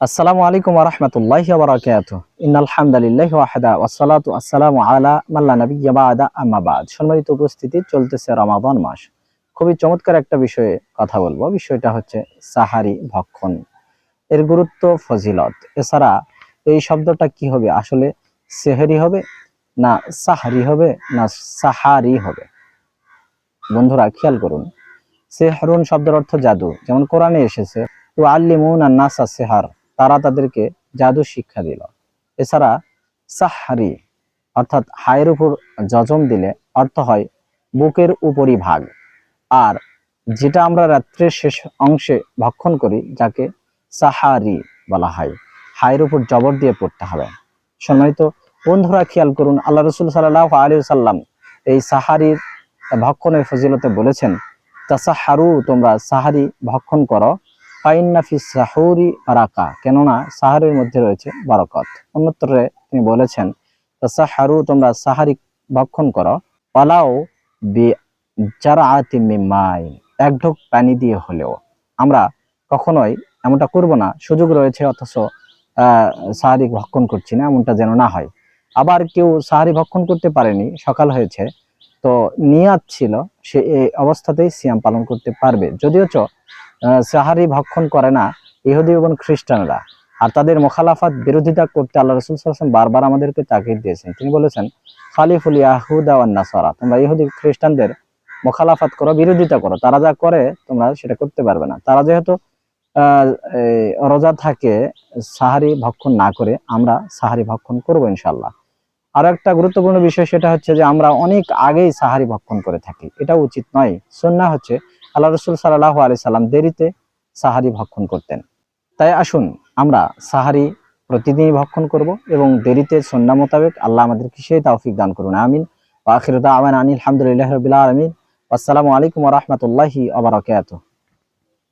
আসসালামু আলাইকুম রহমতুল্লাহ বারাকাত ইন্নাল হামদালিল্লাহ ওয়াহদা ওয়াসসালাতু আসসালামু আলা মাল্লা নাবিয়্যা বাদা আম্মা বাদ। সম্মানিত উপস্থিতি, চলতেছে রমাদান মাস। খুবই চমৎকার একটা বিষয়ে কথা বলব। বিষয়টা হচ্ছে সাহারি ভক্ষণ। এর গুরুত্ব ফজিলত। এছাড়া এই শব্দটা কি হবে? আসলে সেহেরি হবে না সাহারি হবে না সাহারি হবে? বন্ধুরা, খেয়াল করুন। সেহরুন শব্দের অর্থ জাদু। যেমন কোরআনে এসেছে তো আল্লিমুন আর নাসা সেহার। তারা তাদেরকে জাদু শিক্ষা দিল। এছাড়া সাহারি অর্থাৎ হায়ের উপর যজম দিলে অর্থ হয় বুকের উপরি ভাগ। আর যেটা আমরা রাত্রের শেষ অংশে ভক্ষণ করি, যাকে সাহারি বলা হয়, হায়ের উপর জবর দিয়ে পড়তে হবে। সম্মানিত বন্ধুরা, খেয়াল করুন, আল্লাহ রসুল সাল্লাহ আলী সাল্লাম এই সাহারির ভক্ষণের ফজিলতে বলেছেন, তাসাহারু, তোমরা সাহারি ভক্ষণ করো। ফাইন্নাফি সাহুরি বারাকা, কেননা সাহারের মধ্যে রয়েছে বারকত। অন্যত্রে তিনি বলেছেন, তাসাহারু, তোমরা সাহারি ভক্ষণ করো। পালাও যারা মাই এক ঢোক পানি দিয়ে হলেও। আমরা কখনোই এমনটা করব না। সুযোগ রয়েছে, অথচ সাহারি ভক্ষণ করছি না, এমনটা যেন না হয়। আবার কেউ সাহারি ভক্ষণ করতে পারেনি, সকাল হয়েছে, তো নিয়াত ছিল, সে এই অবস্থাতেই সিয়াম পালন করতে পারবে। যদিও চ সাহারি ভক্ষণ করে না, ইহুদি এবং খ্রিস্টানরা। আর তাদের মোখালাফাত বিরোধিতা করতে আল্লাহ রসুল সাল্লাম বারবার আমাদেরকে তাকিদ দিয়েছেন। তিনি বলেছেন, খালিফুল ইয়াহুদা নাসারা, তোমরা ইহুদি খ্রিস্টানদের মোখালাফাত করো, বিরোধিতা করো। তারা যা করে, তোমরা সেটা করতে পারবে না। তারা যেহেতু রোজা থাকে, সাহারি ভক্ষণ না করে, আমরা সাহারি ভক্ষণ করব ইনশাল্লাহ আর একটা গুরুত্বপূর্ণ বিষয় সেটা হচ্ছে যে, আমরা অনেক আগেই সাহারি ভক্ষণ করে থাকি। এটা উচিত নয়। সন্না হচ্ছে আল্লাহ রসুল সাল্লাহ আলি সাল্লাম দেরিতে সাহারি ভক্ষণ করতেন। তাই আসুন আমরা সাহারি প্রতিদিনই ভক্ষণ করব এবং দেরিতে সন্ধ্যা মোতাবেক আল্লাহ আমাদেরকে সেই তাওফিক দান করুন। আমিন। আখির আমান আনিল আলহামদুলিল্লাহ রবিল্লা আলমিন। আসসালামু আলাইকুম রহমতুল্লাহি আবরাকাতুহ